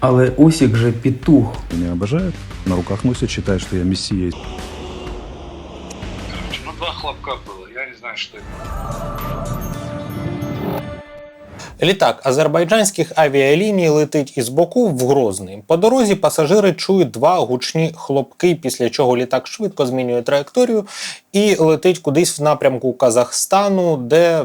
Але Осік же петух. Меня обожают, на руках носят, считают, что я мессия. Короче, ну два хлопка было, я не знаю, что это. Літак азербайджанських авіаліній летить із Баку в Грозний. По дорозі пасажири чують два гучні хлопки, після чого літак швидко змінює траєкторію і летить кудись в напрямку Казахстану, де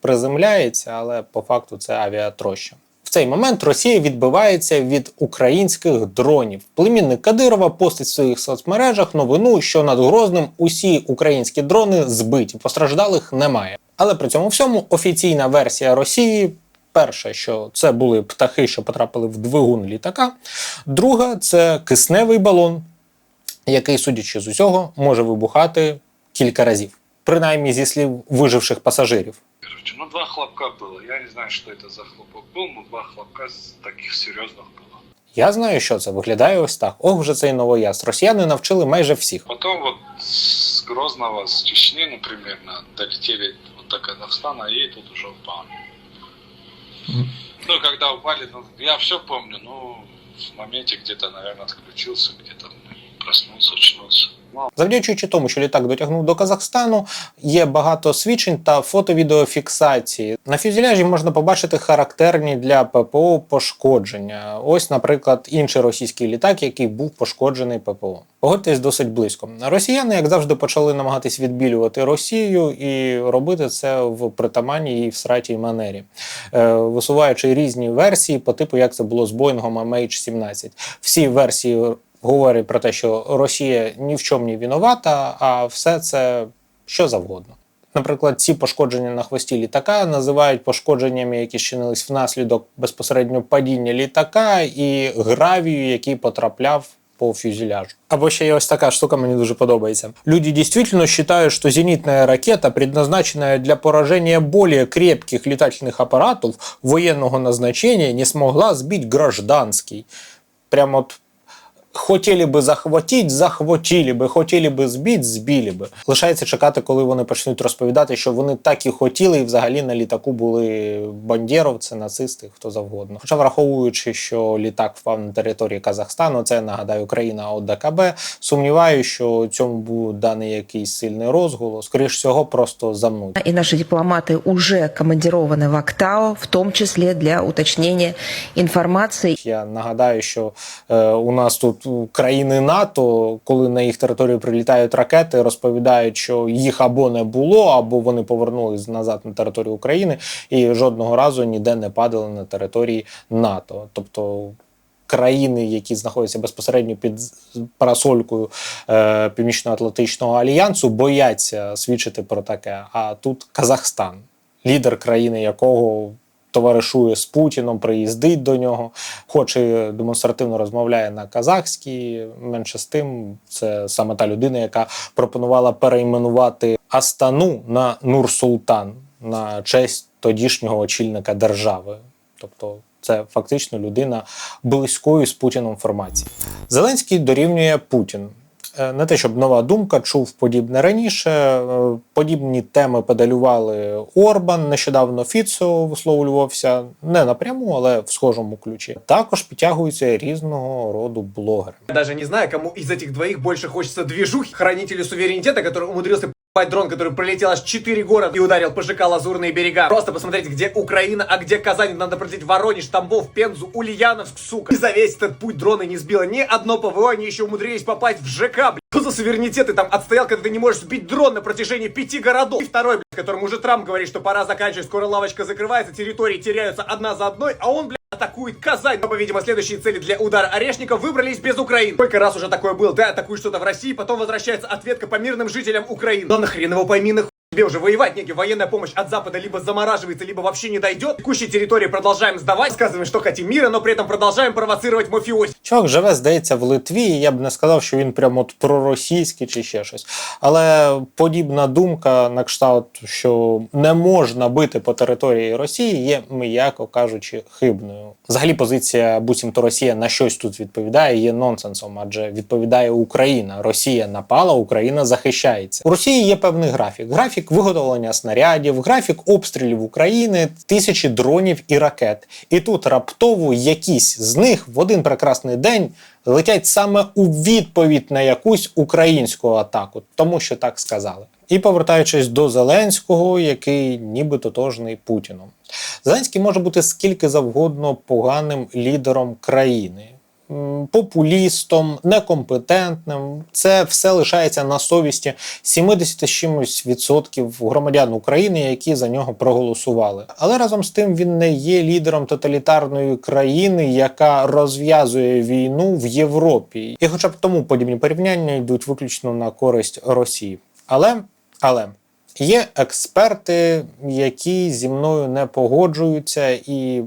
приземляється, але по факту це авіатроща. В цей момент Росія відбивається від українських дронів. Племінник Кадирова постить в своїх соцмережах новину, що над Грозним усі українські дрони збиті, постраждалих немає. Але при цьому всьому офіційна версія Росії. Перше, що це були птахи, що потрапили в двигун літака. Друге, це кисневий балон, який, судячи з усього, може вибухати кілька разів, принаймні зі слів виживших пасажирів Короче, ну два хлопка было, я не знаю, что это за хлопок был, но два хлопка с таких серьезных было. Я знаю, що це виглядає ось так. Ох, вже цей новояз. Росіяни навчили майже всіх. Потом вот с Грозного, с Чечни, ну, примерно, долетели вот до Казахстана и тут уже упали. Ну, когда упали, ну, я все помню, ну, в моменте где-то, наверное, отключился, где-то проснулся, очнулся. Ну, Завдячуючи тому, що літак дотягнув до Казахстану, є багато свідчень та фото-відеофіксації. На фюзеляжі можна побачити характерні для ППО пошкодження. Ось, наприклад, інший російський літак, який був пошкоджений ППО. Погодьтесь досить близько. Росіяни, як завжди, почали намагатись відбілювати Росію і робити це в притаманній їй всратій манері, е, висуваючи різні версії по типу, як це було з Боїнгом MH17. Всі версії говорять про те, що Росія ні в чому не винувата, а все це що завгодно. Наприклад, ці пошкодження на хвості літака називають пошкодженнями, які щинились внаслідок безпосередньо падіння літака і гравію, який потрапляв по фюзеляжу. Або ще є ось така штука, мені дуже подобається. Люди действительно считают, что зенитная ракета, предназначенная для поражения более крепких летательных аппаратов военного назначения, не смогла сбить гражданский. Прям от Хотіли би захватити, захватили би, хотіли би збити, збили би. Лишається чекати, коли вони почнуть розповідати, що вони так і хотіли, і взагалі на літаку були бандєровці, нацисти, хто завгодно. Хоча враховуючи, що літак впав на території Казахстану, це нагадаю країна ОДКБ. Сумніваюся, що цьому був даний якийсь сильний розголос. Скоріш всього, просто замнуть. И наши дипломаты уже командированы в Актау, в том числе для уточнения информации Я нагадаю, що е, у нас тут країни НАТО, коли на їх територію прилітають ракети, розповідають, що їх або не було, або вони повернулись назад на територію України і жодного разу ніде не падали на території НАТО. Тобто. Країни, які знаходяться безпосередньо під парасолькою е, Північно-Атлантичного альянсу, бояться свідчити про таке. А тут Казахстан, лідер країни якого товаришує з Путіном, приїздить до нього, хоч і демонстративно розмовляє на казахській. Менше з тим, це саме та людина, яка пропонувала перейменувати Астану на Нур-Султан на честь тодішнього очільника держави. Тобто це фактично людина близької з Путіном формації. Зеленський дорівнює Путін. Е, Не те, щоб нова думка чув подібне раніше. Е, Подібні теми педалювали Орбан. Нещодавно Фіцо висловлювався не напряму, але в схожому ключі. Також підтягуються різного роду блогери. Я Навіть не знаю, кому із цих двох більше хочеться двіжух Хранителю суверенітету, який умудрился ебать дрон, который пролетел аж 4 города и ударил ПЖК «Лазурные берега». Просто посмотрите, где Украина, а где Казань. Надо пролететь Воронеж, Тамбов, Пензу, Ульяновск, сука. И за весь этот путь дроны не сбило ни одно ПВО, они еще умудрились попасть в ЖК, блядь. Что за суверенитет ты там отстоял, когда ты не можешь сбить дрон на протяжении пяти городов? И второй, блядь, которому уже Трамп говорит, что пора заканчивать, скоро лавочка закрывается, территории теряются одна за одной, а он, блядь, атакует Казань. Но, видимо, следующие цели для удара Орешника выбрались без Украины. Сколько раз уже такое было? Ты атакуешь что-то в России, потом возвращается ответка по мирным жителям Украины. Да нахрен его пойми, нахуй. Тебе уже воевать некий, военная помощь от Запада либо замораживается, либо вообще не дойдет. Текущие территории продолжаем сдавать, сказываем, что хотим мира, но при этом продолжаем провоцировать мафиози. Чувак живе, здається, в Литві, і я б не сказав, що він прямо от проросійський чи ще щось. Але подібна думка на кшталт, що не можна бити по території Росії, є, м'яко кажучи, хибною. Взагалі, позиція буцімто Росія на щось тут відповідає, є нонсенсом, адже відповідає Україна. Росія напала, Україна захищається. У Росії є певний графік. Графік графік виготовлення снарядів, графік обстрілів України, тисячі дронів і ракет. І тут раптово якісь з них в один прекрасний день летять саме у відповідь на якусь українську атаку, тому що так сказали. І повертаючись до Зеленського, який ніби тотожний Путіну. Зеленський може бути скільки завгодно поганим лідером країни, популістом, некомпетентним. Це все лишається на совісті 70 чимось відсотків громадян України, які за нього проголосували. Але разом з тим він не є лідером тоталітарної країни, яка розв'язує війну в Європі. І, хоча б тому подібні порівняння йдуть виключно на користь Росії. Але, але. Є експерти, які зі мною не погоджуються, і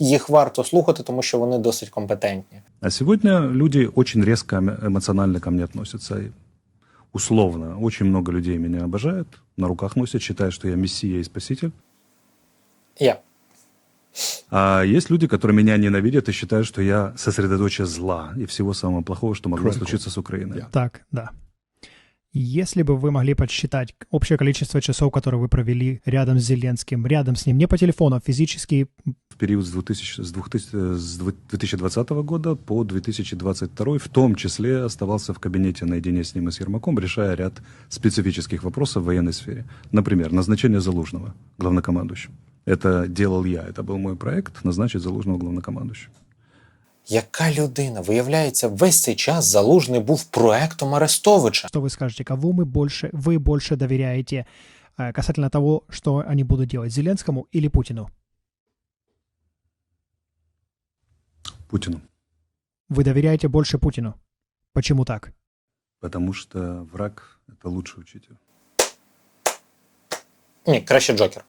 їх варто слухати, тому що вони досить компетентні. А сегодня люди очень резко эмо- эмоционально ко мне относятся. И условно, очень много людей меня обожают, на руках носят, считают, что я мессия и спаситель. Я. А есть люди, которые меня ненавидят и считают, что я сосредоточие зла и всего самого плохого, что могло случиться с Украиной. Так, да. Если бы вы могли подсчитать общее количество часов, которые вы провели рядом с Зеленским, рядом с ним, не по телефону, а физически, в период с, 2000, с, 2000, э, с 2020 года по 2022, в том числе оставался в кабинете наедине с ним и с Ермаком, решая ряд специфических вопросов в военной сфере. Например, назначение Залужного главнокомандующим. Это делал я, это был мой проект, назначить Залужного главнокомандующим. Яка людина? Виявляється, весь цей час залужний був проектом Арестовича. что вы скажете, кого мы больше, вы больше доверяете э, касательно того, что они будут делать, Зеленскому или Путину? Путину. Вы доверяете больше Путину. Почему так? Потому что враг – это лучший учитель. Ні, краще Джокер.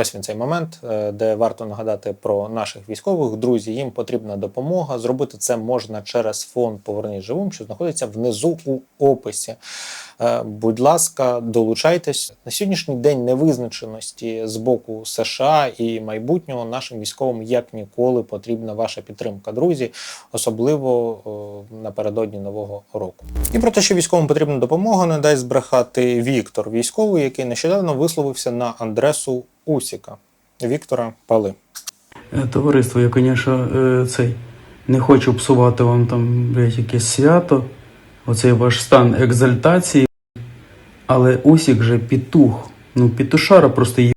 Ось він цей момент, е, де варто нагадати про наших військових. Друзі, їм потрібна допомога. Зробити це можна через фонд Повернись живим, що знаходиться внизу у описі. Е, Будь ласка, долучайтесь на сьогоднішній день невизначеності з боку США і майбутнього нашим військовим як ніколи потрібна ваша підтримка, друзі, особливо е, напередодні нового року. І про те, що військовим потрібна допомога, не дасть збрехати Віктор, військовий, який нещодавно висловився на адресу Усіка. Віктора Пали. Е, Товариство, я, звісно, е, цей не хочу псувати вам там блядь, якесь свято, оцей ваш стан екзальтації, але Усік же петух. Ну, петушара просто є.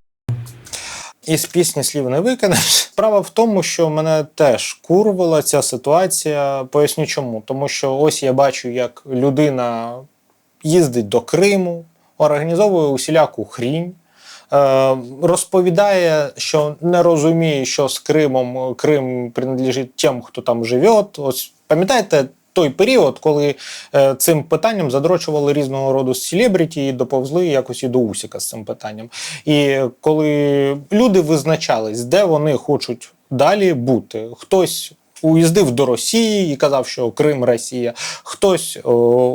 Із пісні слів не викинеш. Справа в тому, що мене теж курвала ця ситуація. Поясню чому. Тому що ось я бачу, як людина їздить до Криму, організовує усіляку хрінь. Е, Розповідає, що не розуміє, що з Кримом Крим принадлежить тим, хто там живе. Ось пам'ятаєте той період, коли е, цим питанням задрочували різного роду селебріті і доповзли якось і до Усіка з цим питанням. І коли люди визначались, де вони хочуть далі бути, хтось. Уїздив до Росії і казав, що Крим Росія, хтось о,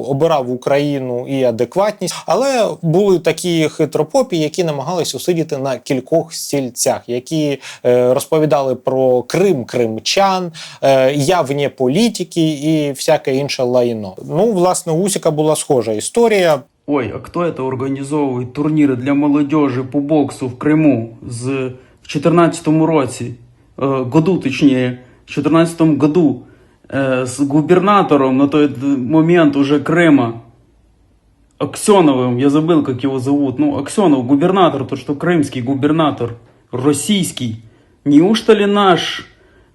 обирав Україну і адекватність, але були такі хитропопі, які намагались усидіти на кількох стільцях, які е, розповідали про Крим, кримчан, е, я вне політики і всяке інше лайно. Ну, власне, Усіка була схожа історія. Ой, а хто це організовує турніри для молодежі по боксу в Криму з в 2014 році, е, году точніше, 2014 году е, з губернатором на той момент уже Крыма, Аксеновым, я забыл, как его зовут, ну, Аксенов, губернатор, то, что крымский губернатор, российский. Неужто ли наш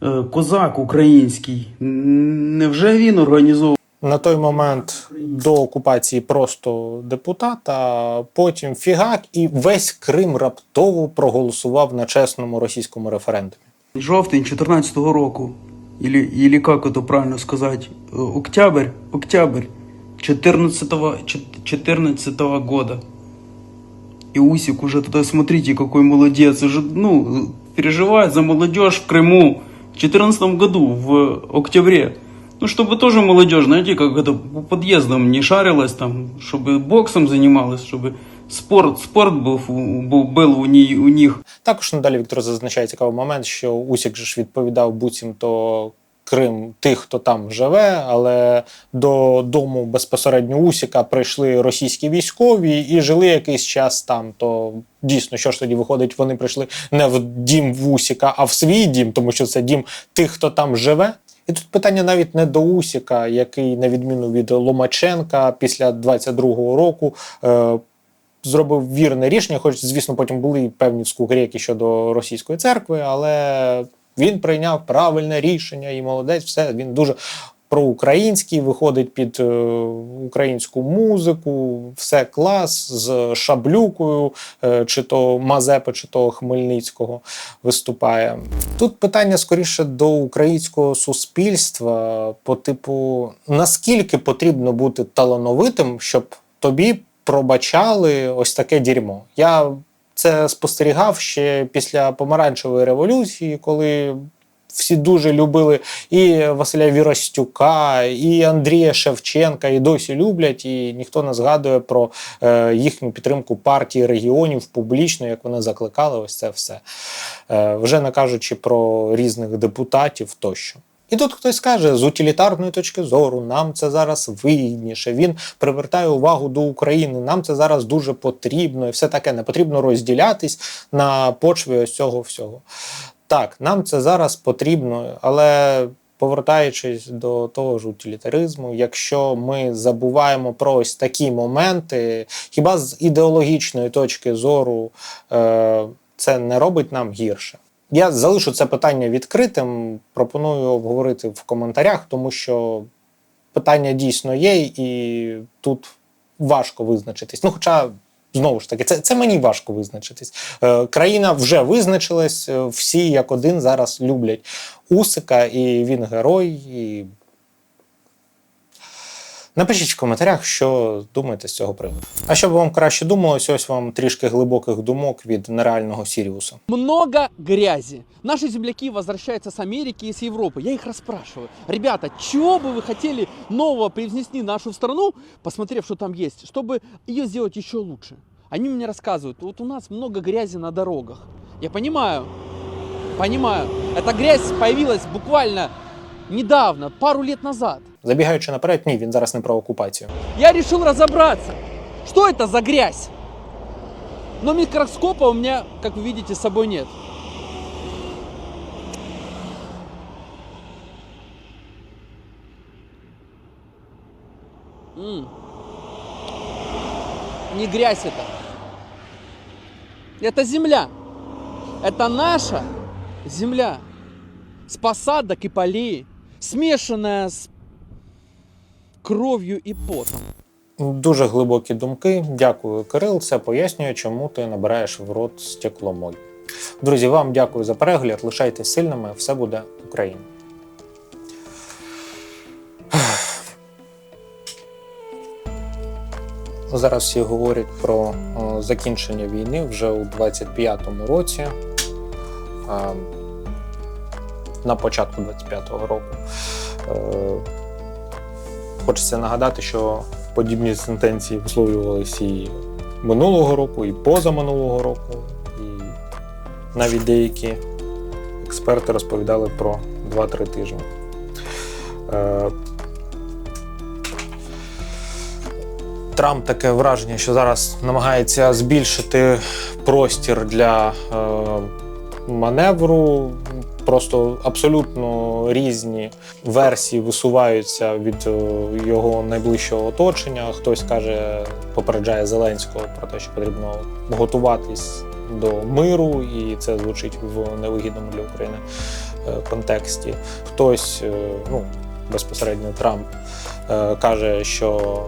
е, козак український, н- невже він організовує На той момент до окупації просто депутат, а потім фігак, і весь Крим раптово проголосував на чесному російському референдумі. Жовтень 14 року, или, или как это правильно сказать, э, октябрь, октябрь 14 14 года. И Усик уже тогда, смотрите, какой молодец, уже, ну, э, переживает за молодежь в Крыму в 14 году, в октябре. Ну, чтобы тоже молодежь, знаете, как это по подъездам не шарилась там, чтобы боксом занималась, чтобы спорт, спорт был, у- был, был у, ней, у них. Також надалі Віктор зазначає цікавий момент, що Усік же ж відповідав буцімто Крим тих, хто там живе, але до дому безпосередньо Усіка прийшли російські військові і жили якийсь час там. То дійсно, що ж тоді виходить, вони прийшли не в дім Вусіка, а в свій дім, тому що це дім тих, хто там живе. І тут питання навіть не до Усіка, який, на відміну від Ломаченка, після 22-го року е, зробив вірне рішення, хоч, звісно, потім були певні скугрєки щодо російської церкви, але він прийняв правильне рішення і молодець, все, він дуже проукраїнський, виходить під е, українську музику, все клас з шаблюкою, е, чи то Мазепи, чи то Хмельницького виступає. Тут питання скоріше до українського суспільства, по типу, наскільки потрібно бути талановитим, щоб тобі пробачали ось таке дерьмо. Я це спостерігав ще після помаранчевої революції, коли всі дуже любили і Василя Віростюка, і Андрія Шевченка, і досі люблять, і ніхто не згадує про е, їхню підтримку партії регіонів публічно, як вони закликали ось це все. Е, вже не кажучи про різних депутатів тощо. І тут хтось каже, з утилітарної точки зору, нам це зараз вигідніше. Він привертає увагу до України. Нам це зараз дуже потрібно, і все таке не потрібно розділятись на почві ось цього всього. Так, нам це зараз потрібно, але повертаючись до того ж утилітаризму, якщо ми забуваємо про ось такі моменти, хіба з ідеологічної точки зору е, це не робить нам гірше? Я залишу це питання відкритим. Пропоную обговорити в коментарях, тому що питання дійсно є, і тут важко визначитись. Ну, хоча, знову ж таки, це, це мені важко визначитись. Е, країна вже визначилась, е, всі як один зараз люблять Усика, і він герой. І... Напишіть в коментарях, що думаєте з цього приводу. А щоб вам краще думалось, ось вам трішки глибоких думок від нереального Сіріуса. много грязи. Наши земляки возвращаются с Америки и с Европы. Я их расспрашиваю. Ребята, чего бы вы хотели нового привнести в нашу страну, посмотрев, что там есть, чтобы ее сделать еще лучше? Они мне рассказывают, вот у нас много грязи на дорогах. Я понимаю, понимаю. Эта грязь появилась буквально недавно, пару лет назад. Забігаючи наперед, ні, він зараз не про окупацію. Я решил разобраться, что это за грязь. Но микроскопа у меня, как вы видите, с собой нет. М. Не грязь это. Это земля. Это наша земля. С посадок и полей. Смешанная с кров'ю і потом. Дуже глибокі думки. Дякую, Кирил. Це пояснює, чому ти набираєш в рот стекломоль. Друзі, вам дякую за перегляд. Лишайтесь сильними, все буде Україна. Зараз всі говорять про закінчення війни вже у 25-му році. На початку 25-го року. Хочеться нагадати, що подібні сентенції висловлювалися і минулого року, і позаминулого року. І навіть деякі експерти розповідали про 2-3 тижні. Е, Трамп таке враження, що зараз намагається збільшити простір для е, маневру. Просто абсолютно різні версії висуваються від е, його найближчого оточення. Хтось каже, попереджає Зеленського про те, що потрібно готуватись до миру, і це звучить в невигідному для України е, контексті. Хтось, е, ну безпосередньо Трамп, каже, що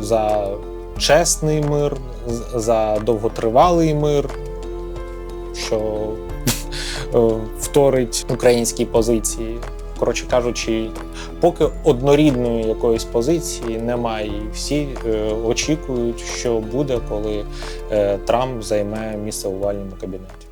за чесний мир, за довготривалий мир, що вторить українській позиції. Коротше кажучи, поки однорідної якоїсь позиції немає, і всі е, очікують, що буде, коли е, Трамп займе місце у вальному кабінеті.